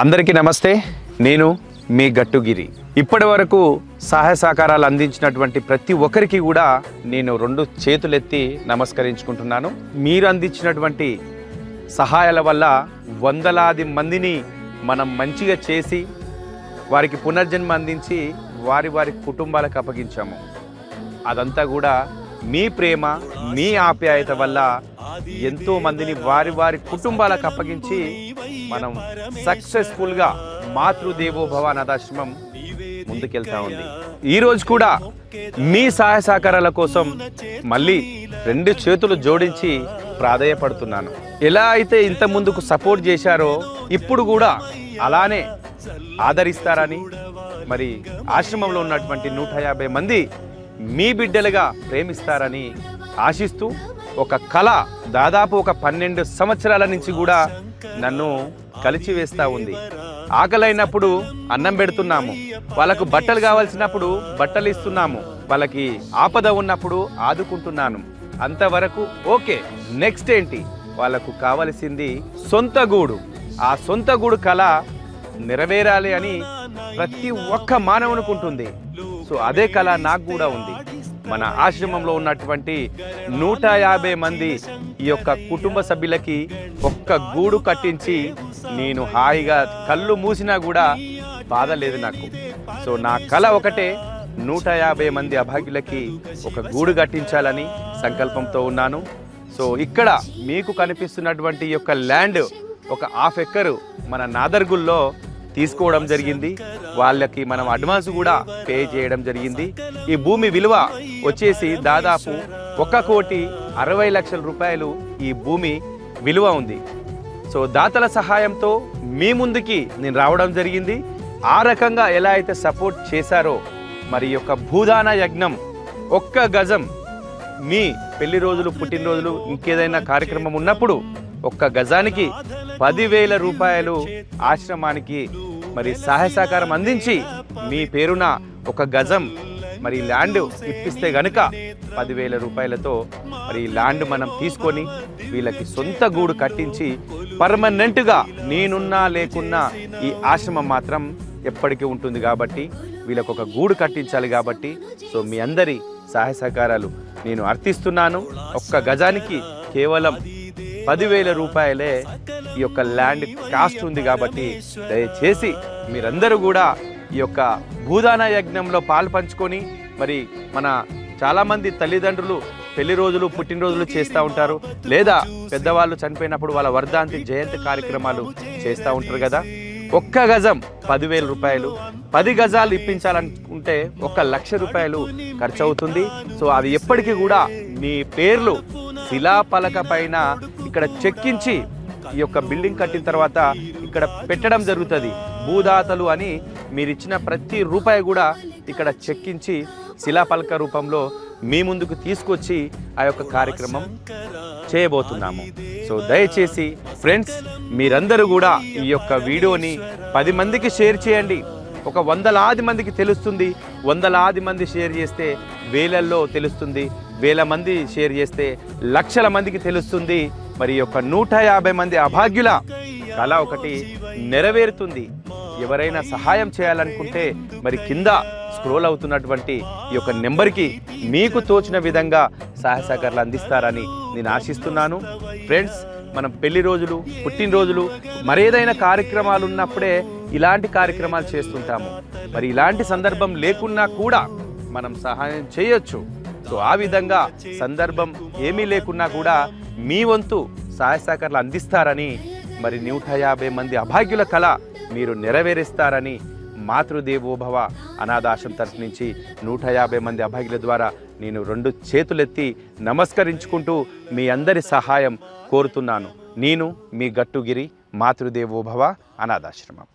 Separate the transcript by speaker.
Speaker 1: అందరికీ నమస్తే. నేను మీ గట్టుగిరి. ఇప్పటి వరకు సహాయ సహకారాలు అందించినటువంటి ప్రతి ఒక్కరికి కూడా నేను రెండు చేతులెత్తి నమస్కరించుకుంటున్నాను. మీరు అందించినటువంటి సహాయాల వల్ల వందలాది మందిని మనం మంచిగా చేసి వారికి పునర్జన్మ అందించి వారి వారి కుటుంబాలకు అప్పగించాము. అదంతా కూడా మీ ప్రేమ మీ ఆప్యాయత వల్ల ఎంతో మందిని వారి వారి కుటుంబాలకు అప్పగించి మనం సక్సెస్ఫుల్గా మాతృదేవోభవ అనాథాశ్రమం ముందుకెళ్తా ఉంది. ఈ రోజు కూడా మీ సహాయ సహకారాల కోసం మళ్ళీ రెండు చేతులు జోడించి ప్రాధేయపడుతున్నాను. ఎలా అయితే ఇంత ముందుకు సపోర్ట్ చేశారో ఇప్పుడు కూడా అలానే ఆదరిస్తారని మరి ఆశ్రమంలో ఉన్నటువంటి నూట యాభై మంది మీ బిడ్డలుగా ప్రేమిస్తారని ఆశిస్తూ ఒక కళ దాదాపు ఒక పన్నెండు సంవత్సరాల నుంచి కూడా నన్ను కలిచివేస్తూ ఉంది. ఆకలైనప్పుడు అన్నం పెడుతున్నాము. వాళ్ళకు బట్టలు కావాల్సినప్పుడు బట్టలు ఇస్తున్నాము. వాళ్ళకి ఆపద ఉన్నప్పుడు ఆదుకుంటున్నాను. అంతవరకు ఓకే నెక్స్ట్ ఏంటి? వాళ్ళకు కావలసింది సొంత గూడు. ఆ సొంత గూడు కళ నెరవేరాలి అని ప్రతి ఒక్క మానవునికి ఉంటుంది. సో అదే కళ నాకు కూడా ఉంది. మన ఆశ్రమంలో ఉన్నటువంటి నూట యాభై మంది ఈ యొక్క కుటుంబ సభ్యులకి ఒక్క గూడు కట్టించి నేను హాయిగా కళ్ళు మూసినా కూడా బాధ లేదు నాకు. సో నా కళ ఒకటే నూట యాభై మంది అభాగ్యులకి ఒక గూడు కట్టించాలని సంకల్పంతో ఉన్నాను. సో ఇక్కడ మీకు కనిపిస్తున్నటువంటి ఈ యొక్క ల్యాండ్ ఒక హాఫ్ ఎక్కరు మన నాదర్గుల్లో తీసుకోవడం జరిగింది. వాళ్ళకి మనం అడ్వాన్స్ కూడా పే చేయడం జరిగింది. ఈ భూమి విలువ వచ్చేసి దాదాపు ఒక కోటి అరవై లక్షల రూపాయలు ఈ భూమి విలువ ఉంది. సో దాతల సహాయంతో మీ ముందుకి నేను రావడం జరిగింది. ఆ రకంగా ఎలా అయితే సపోర్ట్ చేశారో మరి యొక్క భూదాన యజ్ఞం ఒక్క గజం మీ పెళ్ళి రోజులు పుట్టినరోజులు ఇంకేదైనా కార్యక్రమం ఉన్నప్పుడు ఒక్క గజానికి పదివేల రూపాయలు ఆశ్రమానికి మరి సహాయ సహకారం అందించి మీ పేరున ఒక గజం మరి ల్యాండ్ ఇప్పిస్తే గనుక పదివేల రూపాయలతో మరి ల్యాండ్ మనం తీసుకొని వీళ్ళకి సొంత గూడు కట్టించి పర్మనెంట్గా నేనున్నా లేకున్నా ఈ ఆశ్రమం మాత్రం ఎప్పటికీ ఉంటుంది కాబట్టి వీళ్ళకు ఒక గూడు కట్టించాలి కాబట్టి సో మీ అందరి సహాయ సహకారాలు నేను అర్థిస్తున్నాను. ఒక్క గజానికి కేవలం పదివేల రూపాయలే ఈ యొక్క ల్యాండ్ కాస్ట్ ఉంది కాబట్టి దయచేసి మీరందరూ కూడా ఈ యొక్క భూదాన యజ్ఞంలో పాలు పంచుకొని మరి మన చాలామంది తల్లిదండ్రులు పెళ్ళి రోజులు పుట్టినరోజులు చేస్తూ ఉంటారు. లేదా పెద్దవాళ్ళు చనిపోయినప్పుడు వాళ్ళ వర్ధాంతి జయంతి కార్యక్రమాలు చేస్తూ ఉంటారు కదా. ఒక్క గజం పదివేల రూపాయలు పది గజాలు ఇప్పించాలనుకుంటే ఒక లక్ష రూపాయలు ఖర్చు అవుతుంది సో అది ఎప్పటికీ కూడా మీ పేర్లు శిలాపలక పైన ఇక్కడ చెక్కించి ఈ యొక్క బిల్డింగ్ కట్టిన తర్వాత ఇక్కడ పెట్టడం జరుగుతుంది. భూదాతలు అని మీరు ఇచ్చిన ప్రతి రూపాయి కూడా ఇక్కడ చెక్కించి శిలాపలక రూపంలో మీ ముందుకు తీసుకొచ్చి ఆ యొక్క కార్యక్రమం చేయబోతున్నాము. సో దయచేసి ఫ్రెండ్స్ మీరందరూ కూడా ఈ యొక్క వీడియోని పది మందికి షేర్ చేయండి. ఒక వందలాది మందికి తెలుస్తుంది. వందలాది మంది షేర్ చేస్తే వేలల్లో తెలుస్తుంది. వేల మంది షేర్ చేస్తే లక్షల మందికి తెలుస్తుంది. మరి యొక్క నూట యాభై మంది అభాగ్యుల కళ ఒకటి నెరవేరుతుంది. ఎవరైనా సహాయం చేయాలనుకుంటే మరి కింద స్క్రోల్ అవుతున్నటువంటి ఈ యొక్క నెంబర్కి మీకు తోచిన విధంగా సహాయ సహకారాలు అందిస్తారని నేను ఆశిస్తున్నాను. ఫ్రెండ్స్ మనం పెళ్ళి రోజులు పుట్టినరోజులు మరేదైనా కార్యక్రమాలు ఉన్నప్పుడే ఇలాంటి కార్యక్రమాలు చేస్తుంటాము. మరి ఇలాంటి సందర్భం లేకున్నా కూడా మనం సహాయం చేయొచ్చు. సో ఆ విధంగా సందర్భం ఏమీ లేకున్నా కూడా మీ వంతు సహాయ సహకారాలు అందిస్తారని మరి నూట యాభై మంది అభాగ్యుల కళ మీరు నెరవేరుస్తారని మాతృదేవోభవ అనాథాశ్రం తరఫు నుంచి నూట యాభై మంది అభాగ్యుల ద్వారా నేను రెండు చేతులెత్తి నమస్కరించుకుంటూ మీ అందరి సహాయం కోరుతున్నాను. నేను మీ గట్టుగిరి మాతృదేవోభవ అనాథాశ్రమం.